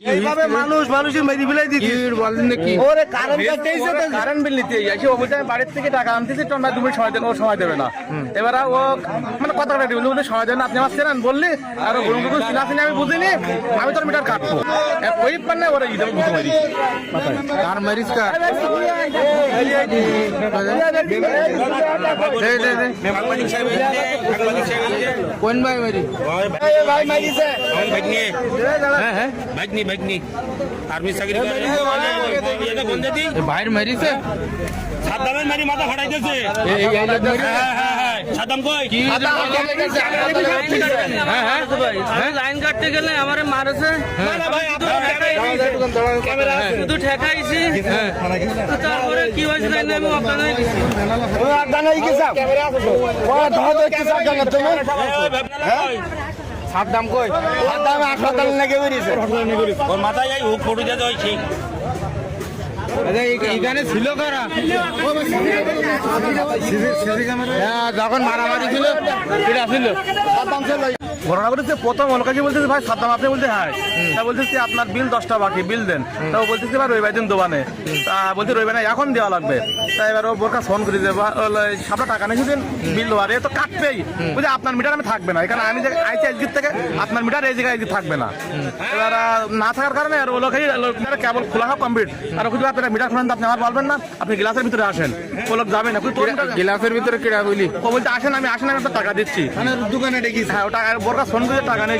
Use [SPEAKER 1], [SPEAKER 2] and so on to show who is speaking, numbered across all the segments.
[SPEAKER 1] এইভাবে মানুষ মানুষের মেরি ফেলাই দিচ্ছি
[SPEAKER 2] বলেন কি
[SPEAKER 1] ওরে কারেন্ট কাটতেইছে তো
[SPEAKER 3] কারেন্ট বিল নিতে এসে ও বলছে বাড়ির থেকে টাকা আনতেছি তো না দু মিনিট সময় দেন ও সময় দেবে না এবার ও মানে কত টাকা দিবেন বলে সময় দেবে না আপনি আমার চেনেন বললি আর ও গুরুম চিনা চিনি আমি বুঝিনি আমি তোর মিটার কাটবো ওই পান্নে ওরা ঈদ বুঝতে পারি
[SPEAKER 2] কার মারিস কার দে, দে, দে। কোন ভাই মারি
[SPEAKER 1] ভাই মাইছে
[SPEAKER 4] ভাগ্নি
[SPEAKER 2] হ্যাঁ হ্যাঁ
[SPEAKER 4] ভাগ্নি ভাগ্নি আর্মি চাকরি করে এটা বন্ধ দি
[SPEAKER 2] এ ভাইয়ের মারিছে
[SPEAKER 4] সাদ্দামের মারি মাথা ফাটাইতেছে
[SPEAKER 2] এ, এই এই
[SPEAKER 4] হ্যাঁ হ্যাঁ হ্যাঁ কই
[SPEAKER 2] হ্যাঁ হ্যাঁ
[SPEAKER 5] লাইন কাটতে গেলে আমারে মারেছে শুধু ঠেকাইছি তারপরে কি হয়েছে জানি আমি অজ্ঞান হয়ে গেছি।
[SPEAKER 1] ও আদানা কি সাহেব ও ধর ধর কি সাহেব জানো তুমি
[SPEAKER 2] সাদ্দাম কই
[SPEAKER 1] আদানা হাসপাতাল নাকি বেরিয়েছে
[SPEAKER 4] ওর মাথায় হুক ফটো দিয়ে
[SPEAKER 2] ছিল কারা? হ্যাঁ, যখন মারামারি ছিল এটা ছিল।
[SPEAKER 3] ঘটনা করেছে প্রথম অলকাজি বলতেছে ভাই সাদ্দাম আপনি বলতে হ্যাঁ। তা বলতেছি আপনার বিল দশটা বাকি বিল দেন। তা ও বলতেছে ভাই রবিবার দিন দোকানে। তা বলছে রবিবার না এখন দেওয়া লাগবে। তা এবার ও বোরকা ফোন করে দেবে সাপটা টাকা নিয়ে দিন বিল দেওয়ার এ তো কাটবেই। বলছে আপনার মিটার আমি থাকবে না এখানে আমি যে আইসি আজকের থেকে আপনার মিটার এই জায়গায় থাকবে না। এবার না থাকার কারণে আর ও লোক কেবল খোলা হোক কমপ্লিট। আর যদি আপনারা মিটার খোলেন আপনি আমার বলবেন না আপনি গ্লাসের ভিতরে আসেন। ও লোক যাবেন মিটার
[SPEAKER 2] গিলাসের ভিতরে কিরা বলি?
[SPEAKER 3] ও বলতে আসেন আমি আসেন আমি টাকা দিচ্ছি।
[SPEAKER 1] দোকানে ডেকে
[SPEAKER 3] হ্যাঁ ওটা আর বোরকা ফোন করে টাকা নেই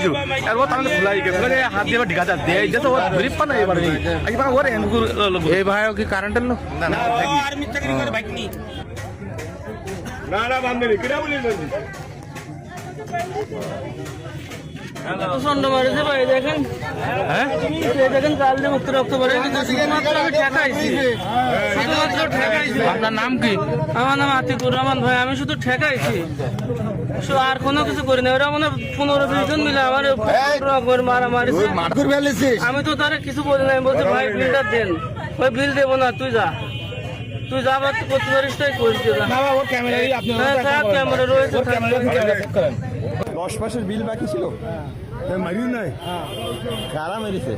[SPEAKER 3] ও তাহলে খোলাই গেছে। হাত দিয়ে ঢিকা যা দিয়ে যেতে ও গরিব পা পানা এবার একবার ওরে এনগুর লোক
[SPEAKER 2] এই ভাইও কি কারেন্টের লোক?
[SPEAKER 4] আর্মি চাকরি করে ভাগ্নি
[SPEAKER 5] প্রচণ্ড মারেছে ভাই দেখেন।
[SPEAKER 2] হ্যাঁ?
[SPEAKER 5] দেখেন কাল দিয়ে মুক্ত রক্ত শুধুমাত্র আমি ঠেকাইছি। শুধুমাত্র ঠেকাইছি।
[SPEAKER 2] আপনার নাম কি?
[SPEAKER 5] আমার নাম আতিকুর রহমান ভাই আমি শুধু ঠেকাইছি। শুধু আর কোনো কিছু করি না। ওরা মানে পনেরো বিশ জন মিলে আমার রকমের মারা মারিছে আমি তো তারা কিছু বলি না আমি বলছি ভাই বিলটা দেন। ওই বিল দেবো না তুই যা। তুই যা বাদ করতে পারিস তাই হ্যাঁ, ক্যামেরা রয়েছে
[SPEAKER 1] দশ মাসের বিল বাকি ছিল। মারিও নাই। কারা মেরেছে?